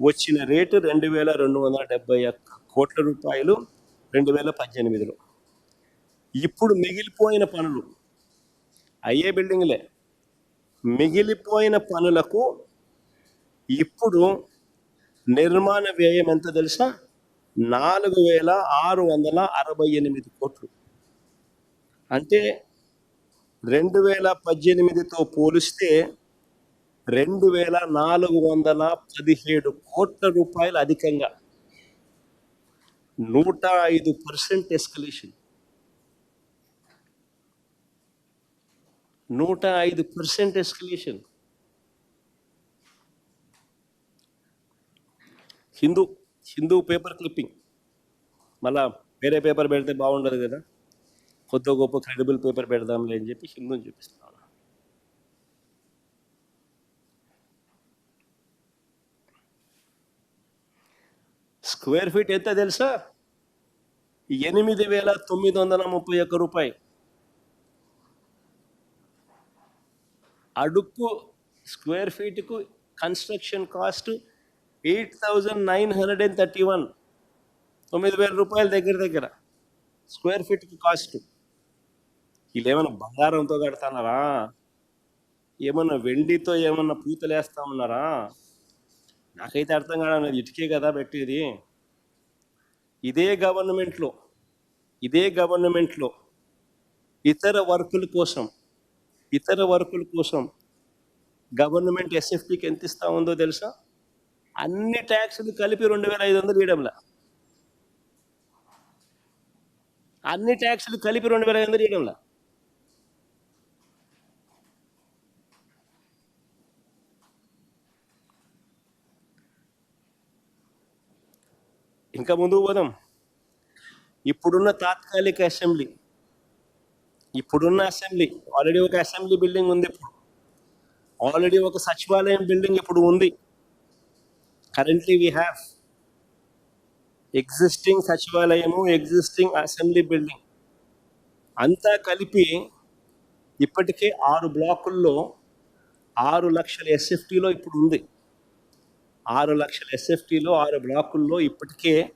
వచ్చిన రేటు రెండు వేల రెండు వందల డెబ్బై ఒక్క కోట్ల రూపాయలు రెండు వేల పద్దెనిమిదిలో. ఇప్పుడు మిగిలిపోయిన పనులు అయ్యే బిల్డింగ్లే. మిగిలిపోయిన పనులకు ఇప్పుడు నిర్మాణ వ్యయం ఎంత తెలుసా? నాలుగు వేల ఆరు వందల అరవై ఎనిమిది కోట్లు. అంటే రెండు వేల పద్దెనిమిదితో పోలిస్తే రెండు వేల నాలుగు వందల పదిహేడు కోట్ల రూపాయలు అధికంగా. నూట ఐదు పర్సెంట్ ఎస్కలేషన్. నూట ఐదు percent escalation. Hindu Hindu paper clipping. మళ్ళా వేరే పేపర్ పెడితే బాగుండదు కదా. కొత్త గొప్ప క్రెడిబుల్ పేపర్ పెడదాంలే అని చెప్పి హిందూని చూపిస్తున్నాను స్క్వేర్ ఫీట్ ఎంత తెలుసా? ఎనిమిది వేల తొమ్మిది వందల ముప్పై ఒక్క రూపాయి. అడుక్కు square ఫీట్కు construction cost eight thousand nine hundred and thirty one. తొమ్మిది వేల రూపాయల దగ్గర దగ్గర స్క్వేర్ ఫీట్కి కాస్ట్. వీళ్ళు బంగారంతో కడతానారా ఏమన్నా వెండితో ఏమన్నా పూతలు వేస్తా ఉన్నారా నాకైతే అర్థం కాదు ఇటుకే కదా పెట్టేది. ఇదే గవర్నమెంట్లో ఇదే గవర్నమెంట్లో ఇతర వర్కుల కోసం ఇతర వర్కుల కోసం గవర్నమెంట్ ఎస్ఎఫ్టీకి ఎంత ఇస్తా ఉందో తెలుసా? అన్ని ట్యాక్సులు కలిపి రెండు వేల ఐదు వందలు వేయడంలా అన్ని ట్యాక్సులు కలిపి రెండు వేల ఐదు వందలు వేయడంలా ఇంకా ముందుకు పోదాం. ఇప్పుడున్న తాత్కాలిక అసెంబ్లీ ఇప్పుడున్న అసెంబ్లీ ఆల్రెడీ ఒక అసెంబ్లీ బిల్డింగ్ ఉంది ఇప్పుడు. ఆల్రెడీ ఒక సచివాలయం బిల్డింగ్ ఇప్పుడు ఉంది. కరెంట్లీ వీ హ్యావ్ ఎగ్జిస్టింగ్ సచివాలయము ఎగ్జిస్టింగ్ అసెంబ్లీ బిల్డింగ్. అంతా కలిపి ఇప్పటికే ఆరు బ్లాకుల్లో ఆరు లక్షల ఎస్ఎఫ్టీలో ఇప్పుడు ఉంది. ఆరు లక్షల ఎస్ఎఫ్టీలో ఆరు బ్లాకుల్లో ఇప్పటికే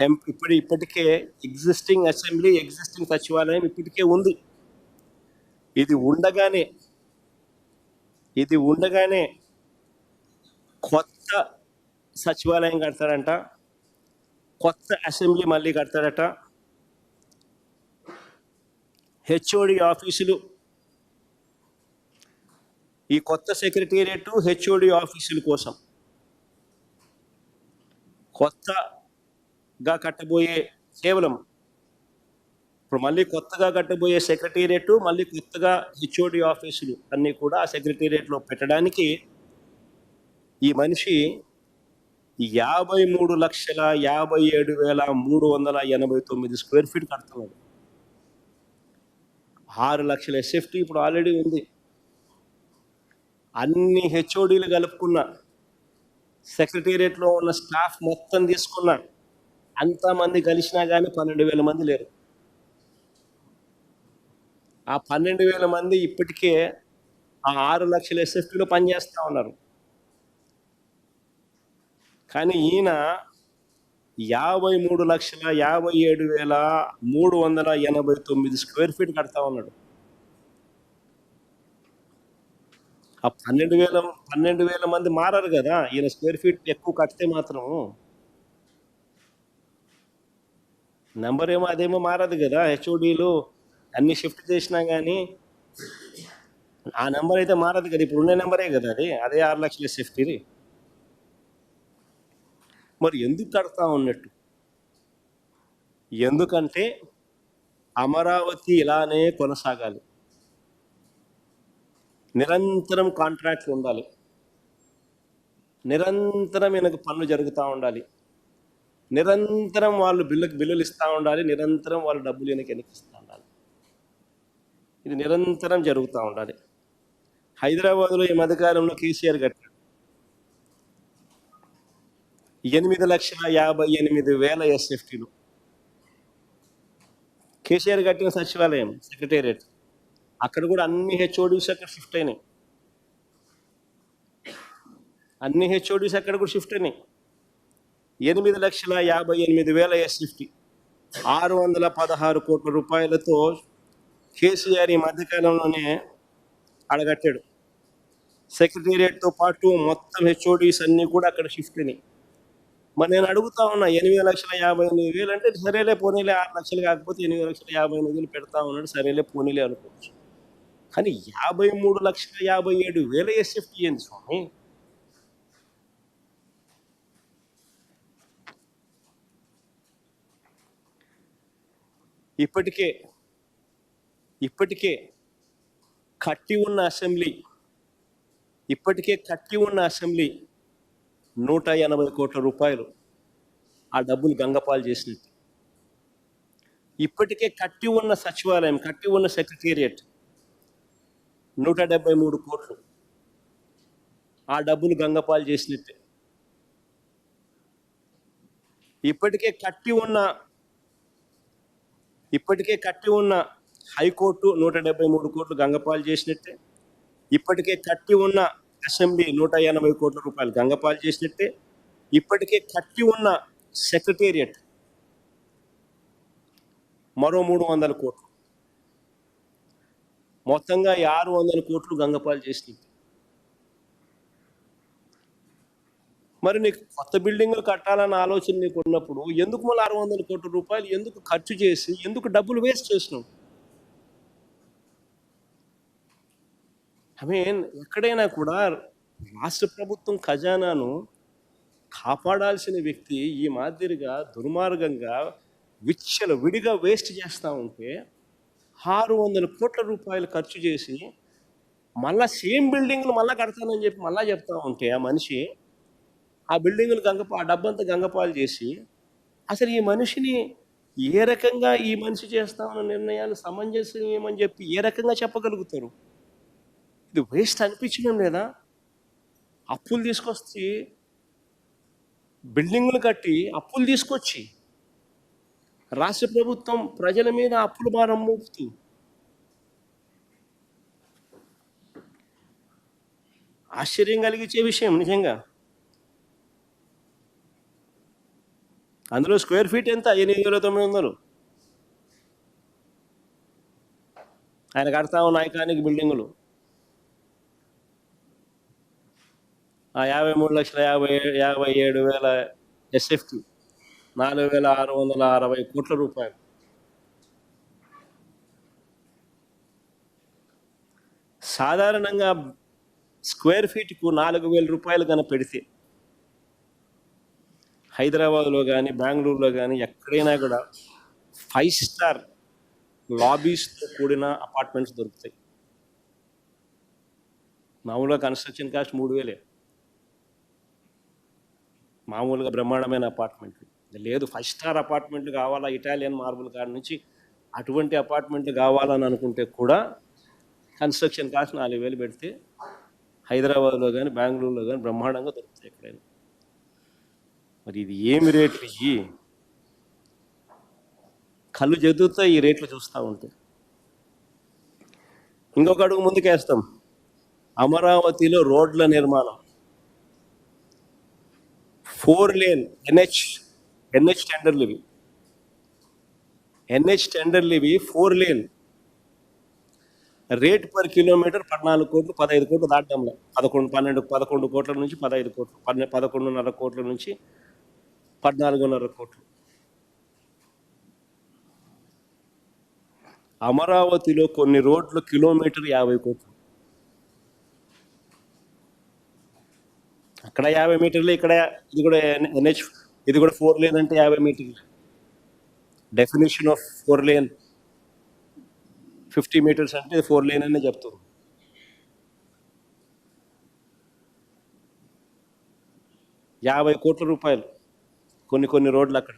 టెంప్ ఇప్పుడు ఇప్పటికే ఎగ్జిస్టింగ్ అసెంబ్లీ ఎగ్జిస్టింగ్ సచివాలయం ఇప్పటికే ఉంది. ఇది ఉండగానే ఇది ఉండగానే కొత్త సచివాలయం కడతారంట. కొత్త అసెంబ్లీ మళ్ళీ కడతారట. హెచ్ఓడి ఆఫీసులు. ఈ కొత్త సెక్రటేరియట్ హెచ్ఓడి ఆఫీసుల కోసం. కొత్తగా కట్టబోయే కేవలం ఇప్పుడు మళ్ళీ కొత్తగా కట్టబోయే సెక్రటేరియట్ మళ్ళీ కొత్తగా హెచ్ఓడి ఆఫీసులు అన్నీ కూడా ఆ సెక్రటేరియట్లో పెట్టడానికి ఈ మనిషి యాభై మూడు లక్షల యాభై ఏడు వేల మూడు వందల ఎనభై తొమ్మిది స్క్వేర్ ఫీట్ కడుతున్నాడు. ఆరు లక్షల సేఫ్టీ ఇప్పుడు ఆల్రెడీ ఉంది. అన్ని హెచ్ఓడీలు కలుపుకున్న సెక్రటేరియట్లో ఉన్న స్టాఫ్ మొత్తం తీసుకున్నాడు. అంతమంది కలిసినా కానీ పన్నెండు వేల మంది లేరు. ఆ పన్నెండు వేల మంది ఇప్పటికే ఆ ఆరు లక్షల ఎస్ఎఫ్టీలో పనిచేస్తూ ఉన్నారు. కానీ ఈయన యాభై మూడు లక్షల యాభై ఏడు వేల మూడు వందల ఎనభై తొమ్మిది స్క్వేర్ ఫీట్ కడతా ఉన్నాడు. ఆ పన్నెండు వేల పన్నెండు వేల మంది మారారు కదా. ఈయన స్క్వేర్ ఫీట్ ఎక్కువ కడితే మాత్రం. నెంబర్ ఏమో అదేమో మారదు కదా. హెచ్ఓడీలు అన్ని షిఫ్ట్ చేసినా కానీ ఆ నెంబర్ అయితే మారదు కదా. ఇప్పుడు ఉన్న నెంబరే కదా అది. అదే ఆరు లక్షల సేఫ్టీ మరి ఎందుకు కడతా ఉన్నట్టు? ఎందుకంటే అమరావతి ఇలానే కొనసాగాలి. నిరంతరం కాంట్రాక్ట్లు ఉండాలి. నిరంతరం ఈయనకు పనులు జరుగుతూ ఉండాలి. నిరంతరం వాళ్ళు బిల్లుకి బిల్లులు ఇస్తూ ఉండాలి. నిరంతరం వాళ్ళు డబ్బులు ఈయనకి వెనకిస్తూ ఉండాలి. ఇది నిరంతరం జరుగుతూ ఉండాలి. హైదరాబాద్లో ఈ మధ్యకాలంలో కేసీఆర్ కట్టాడు. ఎనిమిది లక్షల యాభై ఎనిమిది వేల ఎస్ఎఫ్టీలు. కేసీఆర్ కట్టిన సచివాలయం సెక్రటేరియట్. అక్కడ కూడా అన్ని హెచ్ఓడీస్ అక్కడ షిఫ్ట్ అయినాయి. అన్ని హెచ్ఓడిస్ అక్కడ కూడా షిఫ్ట్ అయినాయి. ఎనిమిది లక్షల యాభై ఎనిమిది వేల ఎస్ఎఫ్టీ. ఆరు వందల పదహారు కోట్ల రూపాయలతో కేసీఆర్ ఈ మధ్యకాలంలోనే అడగట్టాడు. సెక్రటేరియట్తో పాటు మొత్తం హెచ్ఓడిస్ అన్నీ కూడా అక్కడ షిఫ్ట్ అయినాయి. మరి నేను అడుగుతా ఉన్నా ఎనిమిది లక్షల యాభై ఎనిమిది వేలు అంటే సరేలే పోనీలే ఆరు లక్షలు కాకపోతే ఎనిమిది లక్షల యాభై ఎనిమిది వేలు పెడతా ఉన్నాడు సరేలే పోనీలే అనుకోవచ్చు. కానీ యాభై మూడు లక్షల యాభై ఏడు వేల ఎస్ఎఫ్టీ ఏంది స్వామి? ఇప్పటికే ఇప్పటికే కట్టి ఉన్న అసెంబ్లీ ఇప్పటికే కట్టి ఉన్న అసెంబ్లీ నూట ఎనభై కోట్ల రూపాయలు ఆ డబ్బులు గంగపాలు చేసినట్టు ఇప్పటికే కట్టి ఉన్న సచివాలయం కట్టి ఉన్న సెక్రటేరియట్ నూట డెబ్బై మూడు కోట్లు. ఆ డబ్బులు గంగపాలు చేసినట్టే. ఇప్పటికే కట్టి ఉన్న ఇప్పటికే కట్టి ఉన్న హైకోర్టు నూట డెబ్బై మూడు కోట్లు గంగపాలు చేసినట్టే. ఇప్పటికే కట్టి ఉన్న అసెంబ్లీ నూట ఎనభై కోట్ల రూపాయలు గంగపాలు చేసినట్టే. ఇప్పటికే కట్టి ఉన్న సెక్రటేరియట్ మరో మూడు వందల కోట్లు. మొత్తంగా ఆరు వందల కోట్లు గంగపాలు చేసినాయి. మరి నీకు కొత్త బిల్డింగ్ కట్టాలన్న ఆలోచన నీకు ఉన్నప్పుడు ఎందుకు మళ్ళీ ఆరు వందల కోట్ల రూపాయలు ఎందుకు ఖర్చు చేసి ఎందుకు డబ్బులు వేస్ట్ చేసినావు? ఐ మీన్ ఎక్కడైనా కూడా రాష్ట్ర ప్రభుత్వం ఖజానాను కాపాడాల్సిన వ్యక్తి ఈ మాదిరిగా దుర్మార్గంగా విచ్చల విడిగా వేస్ట్ చేస్తూ ఉంటే ఆరు వందల కోట్ల రూపాయలు ఖర్చు చేసి మళ్ళా సేమ్ బిల్డింగ్లు మళ్ళీ కడతానని చెప్పి మళ్ళా చెప్తా ఉంటే ఆ మనిషి ఆ బిల్డింగులు గంగపా ఆ డబ్బంతా గంగపాలు చేసి అసలు ఈ మనిషిని ఏ రకంగా ఈ మనిషి చేస్తామన్న నిర్ణయాలు సమంజసం ఏమని చెప్పి ఏ రకంగా చెప్పగలుగుతారు? ఇది వేస్ట్ అనిపించడం లేదా? అప్పులు తీసుకొచ్చి బిల్డింగులు కట్టి అప్పులు తీసుకొచ్చి రాష్ట్ర ప్రభుత్వం ప్రజల మీద అప్పుల భారం మోపుతూ ఆశ్చర్యం కలిగించే విషయం నిజంగా. అందులో స్క్వేర్ ఫీట్ ఎంత? ఎనిమిది వేల తొమ్మిది వందలు. ఆయన కడతా ఉన్న ఐకానిక్ బిల్డింగులు. ఆ యాభై మూడు లక్షల యాభై యాభై ఏడు వేల ఎస్ఎఫ్టీ నాలుగు వేల ఆరు వందల అరవై కోట్ల రూపాయలు. సాధారణంగా స్క్వేర్ ఫీట్కు నాలుగు వేల రూపాయలు కనుక పెడితే హైదరాబాద్లో కానీ బెంగళూరులో కానీ ఎక్కడైనా కూడా ఫైవ్ స్టార్ లాబీస్తో కూడిన అపార్ట్మెంట్స్ దొరుకుతాయి. మామూలుగా కన్స్ట్రక్షన్ కాస్ట్ మూడు వేలే. మామూలుగా బ్రహ్మాండమైన అపార్ట్మెంట్లు. లేదు ఫైవ్ స్టార్ అపార్ట్మెంట్లు కావాలా ఇటాలియన్ మార్బుల్ కాడ నుంచి అటువంటి అపార్ట్మెంట్లు కావాలని అనుకుంటే కూడా కన్స్ట్రక్షన్ కాస్ట్ నాలుగు వేలు పెడితే హైదరాబాద్లో కానీ బెంగళూరులో కానీ బ్రహ్మాండంగా దొరుకుతాయి ఎక్కడైనా. మరి ఇది ఏమి రేట్లు ఇవి కళ్ళు జదుతో ఈ రేట్లు చూస్తూ ఉంటే. ఇంకొక అడుగు ముందుకేస్తాం. అమరావతిలో రోడ్ల నిర్మాణం. ఫోర్ లేన్ ఎన్హెచ్ ఎన్హెచ్ టెండర్లు ఇవి. ఎన్హెచ్ టెండర్లు ఇవి four lane rate per kilometre పద్నాలుగు కోట్లు పదహైదు కోట్లు దాటంలో పదకొండు పన్నెండు పదకొండు కోట్ల నుంచి పదహైదు కోట్లు పన్నె పదకొండున్నర కోట్ల నుంచి పద్నాలుగున్నర కోట్లు. అమరావతిలో కొన్ని రోడ్లు కిలోమీటర్ యాభై కోట్లు. అక్కడ యాభై మీటర్లు ఇక్కడ ఇది కూడా ఎన్హెచ్ ఇది కూడా ఫోర్ లేన్ అంటే యాభై మీటర్లు. Definition of four lane fifty metres అంటే ఇది ఫోర్ లేన్ అనే చెప్తుంది. యాభై కోట్ల రూపాయలు కొన్ని కొన్ని రోడ్లు అక్కడ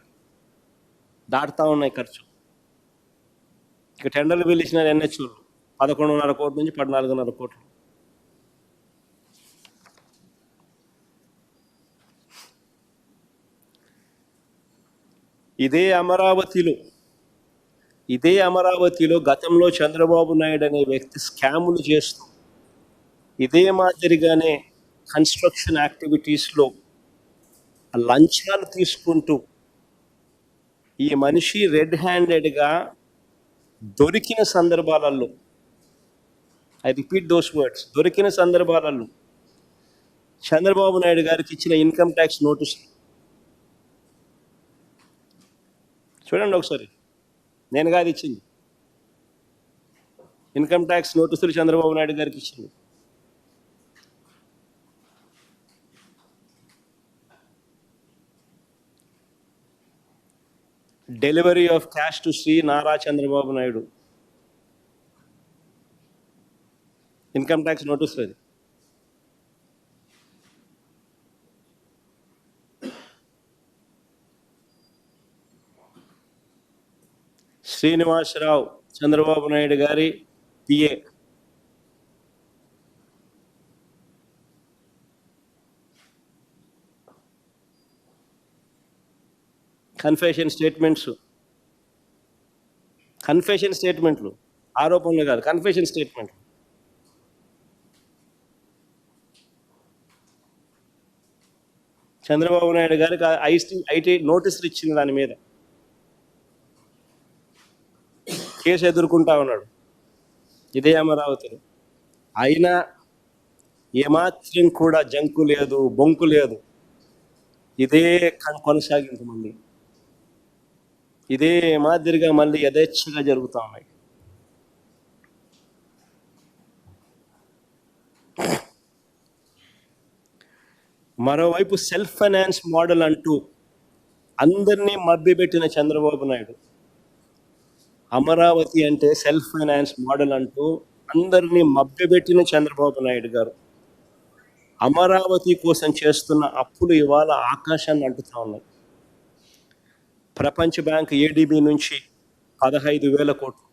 దాటుతా ఉన్నాయి ఖర్చు. ఇక టెండర్లు పిలిచిన ఎన్హెచ్ పదకొండున్నర కోట్ల నుంచి పద్నాలుగున్నర కోట్లు. ఇదే అమరావతిలో ఇదే అమరావతిలో గతంలో చంద్రబాబు నాయుడు అనే వ్యక్తి స్కాములు చేస్తూ ఇదే మాదిరిగానే కన్స్ట్రక్షన్ యాక్టివిటీస్లో లంచాలు తీసుకుంటూ ఈ మనిషి రెడ్ హ్యాండెడ్గా దొరికిన సందర్భాలలో ఐ రిపీట్ దోస్ వర్డ్స్ దొరికిన సందర్భాలలో చంద్రబాబు నాయుడు గారికి ఇచ్చిన ఇన్కమ్ ట్యాక్స్ నోటీస్ చూడండి ఒకసారి. నేను కాదు ఇచ్చింది. ఇన్కమ్ ట్యాక్స్ నోటీసులు చంద్రబాబు నాయుడు గారికి ఇచ్చింది. Delivery of cash to Shri Nara Chandrababu Naidu. Income tax నోటీసులు అది. శ్రీనివాసరావు చంద్రబాబు నాయుడు గారి పిఏ. కన్ఫెషన్ స్టేట్మెంట్స్ కన్ఫెషన్ స్టేట్మెంట్లు ఆరోపణలు కాదు కన్ఫెషన్ స్టేట్మెంట్లు చంద్రబాబు నాయుడు గారికి ఐటీ ఐటీ నోటీసులు ఇచ్చింది దాని మీద. కేసు ఎదుర్కొంటా ఉన్నాడు. ఇదే అమరావతిలో. అయినా ఏమాత్రం కూడా జంకు లేదు బొంకు లేదు. ఇదే కన్- కొనసాగింపు మళ్ళీ. ఇదే మాదిరిగా మళ్ళీ యథేచ్ఛగా జరుగుతూ ఉన్నాయి. మరోవైపు సెల్ఫ్ ఫైనాన్స్ మోడల్ అంటూ అందరినీ మభ్యపెట్టిన చంద్రబాబు నాయుడు. అమరావతి అంటే సెల్ఫ్ ఫైనాన్స్ మోడల్ అంటూ అందరినీ మభ్యపెట్టిన చంద్రబాబు నాయుడు గారు. అమరావతి కోసం చేస్తున్న అప్పులు ఇవాళ ఆకాశాన్ని అంటుతా ఉన్నాయి. ప్రపంచ బ్యాంక్ ఏడీబీ నుంచి పదహైదు వేల కోట్లు